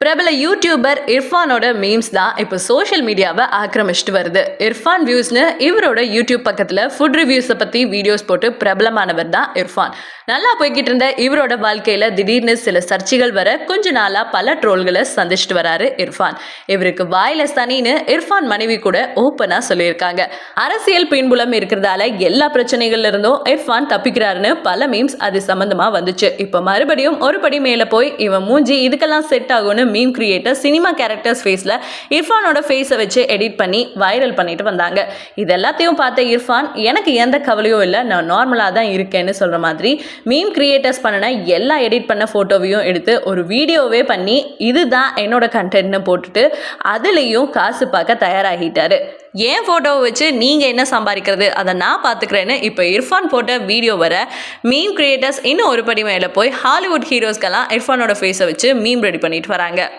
பிரபல YouTuber இர்ஃபானோட memes தான் இப்போ சோஷியல் மீடியாவை ஆக்கிரமிச்சிட்டு வருது. இர்ஃபான் வியூஸ்னு இவரோட யூடியூப் பக்கத்தில் ஃபுட் ரிவ்யூஸை பற்றி வீடியோஸ் போட்டு பிரபலமானவர் தான் இர்ஃபான். நல்லா போய்கிட்டு இருந்த இவரோட வாழ்க்கையில் திடீர்னு சில சர்ச்சைகள் வர கொஞ்ச நாளாக பல ட்ரோல்களை சந்திச்சிட்டு வராரு இர்ஃபான். இவருக்கு வாயில சனின்னு இர்ஃபான் மனைவி கூட ஓப்பனாக சொல்லியிருக்காங்க. அரசியல் பின்புலம் இருக்கிறதால எல்லா பிரச்சனைகள்ல இருந்தும் இர்ஃபான் தப்பிக்கிறாருன்னு பல மீம்ஸ் அது சம்மந்தமாக வந்துச்சு. இப்போ மறுபடியும் ஒரு படி மேலே போய் இவன் மூஞ்சி இதுக்கெல்லாம் செட் ஆகும்னு மீம் கிரியேட்டர் சினிமா கேரக்டர்ஸ் ஃபேஸில் இர்ஃபானோட ஃபேஸை வச்சு எடிட் பண்ணி வைரல் பண்ணிட்டு வந்தாங்க. இது எல்லாத்தையும் பார்த்த இர்ஃபான் எனக்கு எந்த கவலையும் இல்லை நான் நார்மலாக தான் இருக்கேன்னு சொல்கிற மாதிரி மீம் கிரியேட்டர்ஸ் பண்ணின எல்லா எடிட் பண்ண ஃபோட்டோவையும் எடுத்து ஒரு வீடியோவே பண்ணி இதுதான் என்னோட கண்டென்ட்னு போட்டுட்டு அதுலேயும் காசு பார்க்க தயாராகிட்டாரு. என் ஃபோட்டோவை வச்சு நீங்கள் என்ன சம்பாதிக்கிறது? அதை நான் பார்த்துக்கிறேன்னு இப்போ இர்ஃபான் போட்ட வீடியோ வர மீம் கிரியேட்டர்ஸ் இன்னும் ஒரு படி மேலே போய் ஹாலிவுட் ஹீரோஸ்க்கெல்லாம் இர்ஃபானோட ஃபேஸை வச்சு மீம் ரெடி பண்ணிட்டு வராங்க.